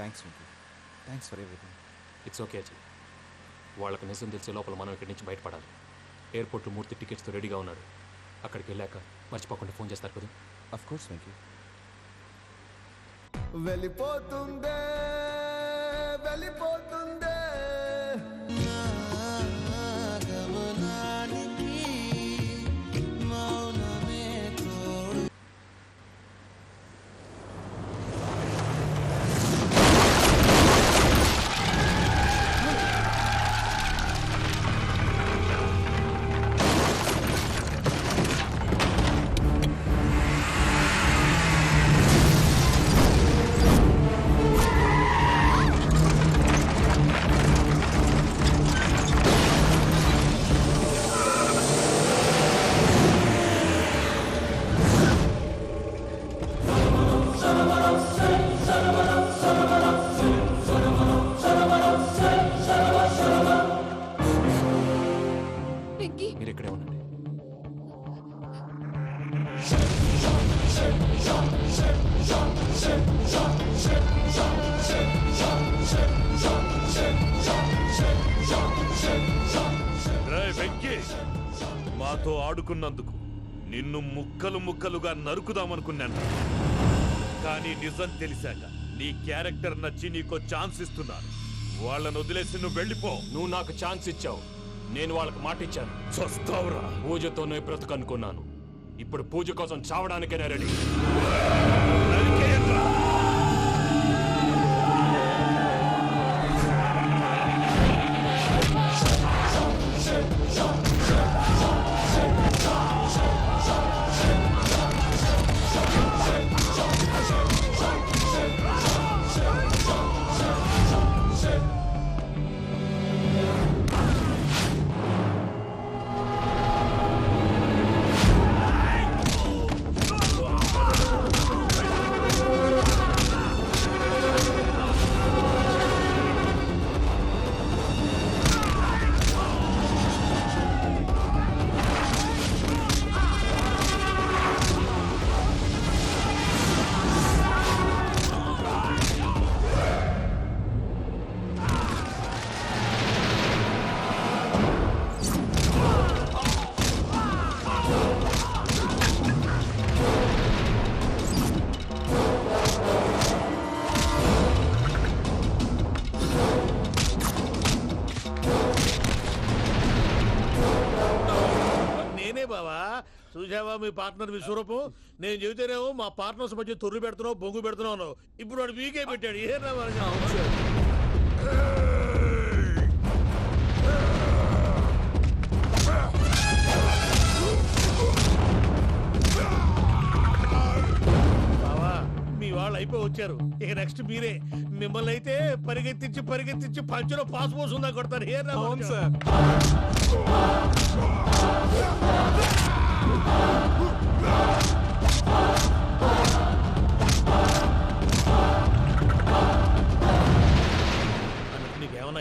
Thanks Venky thanks for everything it's okay Ajay వాళ్ళకి నిజం తెలిసే లోపల మనం ఇక్కడి నుంచి బయటపడాలి. ఎయిర్పోర్ట్లో మూర్తి టికెట్స్తో రెడీగా ఉన్నాడు. అక్కడికి వెళ్ళాక మర్చిపోకుండా ఫోన్ చేస్తారు కదా? అఫ్ కోర్స్ వెంకీ వెళ్ళిపోతుందే వెళ్ళిపోతుందే. మాతో ఆడుకున్నందుకు నిన్ను ముక్కలు ముక్కలుగా నరుకుదామనుకున్నాను. కానీ నిజం తెలిసాక నీ క్యారెక్టర్ నచ్చి నీకో ఛాన్స్ ఇస్తున్నాను. వాళ్ళను వదిలేసి నువ్వు వెళ్ళిపో. నువ్వు నాకు ఛాన్స్ ఇచ్చావు. నేను వాళ్ళకి మాట ఇచ్చాను చస్తావురా. పూజతోనే బ్రతుకు అనుకున్నాను ఇప్పుడు పూజ కోసం చావడానికైనా రెడీ నేనే బావా. చూసావా మీ పార్ట్నర్ విశ్వరూపం? నేను చెబితేనేమో మా పార్ట్నర్స్ మధ్య తొర్రు పెడుతున్నావు బొంగు పెడుతున్నావు ఇప్పుడు వాడు వీకే పెట్టాడు. ఏ బావా? మీ వాళ్ళు అయిపోయి వచ్చారు. ఇక నెక్స్ట్ మీరే. మిమ్మల్ని అయితే పరిగెత్తించి పరిగెత్తించి పంచులో పాస్ పోసుందా కొడతారు. ఏ అవును సార్.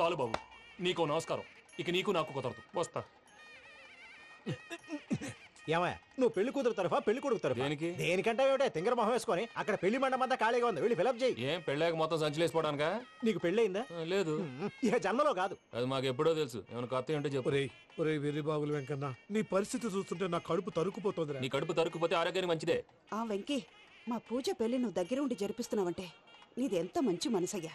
చాలు బాబు. నీకు నమస్కారం. ఇక నీకు నాకు కుదరదు. వస్తా. ఏమయ్య నువ్వు పెళ్ళి కూతురు తరఫా పెళ్ళి కొడుకు తరఫా? దేనికి? దేనికంటే ఏమిటే తింగర మొహం వేసుకొని అక్కడ పెళ్ళి మండపం అంతా ఖాళీగా ఉంది. వెళ్ళి ఫిలప్ చేయి. ఏం పెళ్ళాక మొత్తం సంచలేసిపోవడానికా? నీకు పెళ్ళయిందా? లేదు. ఇక జన్మలో కాదు. అది మాకు ఎప్పుడో తెలుసు. ఏమైనా కొత్త ఉంటే చెప్పు. ఒరేయ్ ఒరేయ్ వెర్రి బాగులు వెంకన్న నీ పరిస్థితి చూస్తుంటే నా కడుపు తరుక్కుపోతుందిరా. నీ కడుపు తరుక్కుపోతే ఆరోగ్యానికి మంచిదే. ఆ వెంకీ మా పూజ పెళ్ళి నువ్వు దగ్గర ఉండి జరిపిస్తున్నావంటే నీది ఎంత మంచి మనసయ్యా.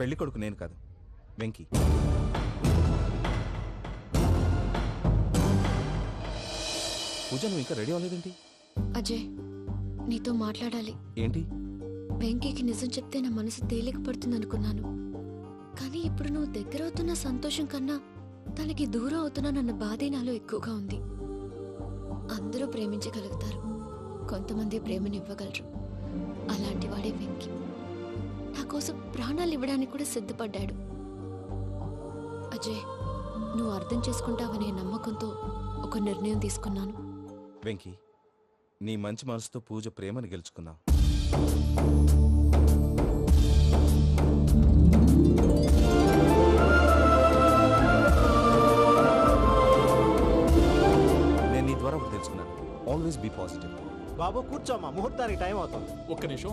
పెళ్ళి కొడుకు నేను కాదు వెంకీ. పూజ నువ్వు ఇంకా రెడీ అవ్వలేదేంటి? అజయ్ నీతో మాట్లాడాలి. ఏంటి? వెంకీకి నిజం చెప్తే నా మనసు తేలిక పడుతుంది అనుకున్నాను కానీ ఇప్పుడు నువ్వు దగ్గర అవుతున్న సంతోషం కన్నా తనకి దూరం అవుతున్నానన్న బాధే నాలో ఎక్కువగా ఉంది. అందరూ ప్రేమించగలుగుతారు. కొంతమంది ప్రేమనివ్వగలరు. అలాంటి వాడే వెంకీ. నా కోసం ప్రాణాలు ఇవ్వడానికి కూడా సిద్ధపడ్డాడు. అజయ్ నువ్వు అర్థం చేసుకుంటావనే నమ్మకంతో ఒక నిర్ణయం తీసుకున్నాను. వెంకీ నీ మంచి మనసుతో పూజ ప్రేమని గెలుచుకున్నావు నేను నీ ద్వారా ఒకటి తెలుసుకున్నాను. ఆల్వేస్ బీ పాజిటివ్ బాబు కూర్చోమ్మా. ముహూర్తానికి టైం అవుతుంది. ఒక్క నిమిషం.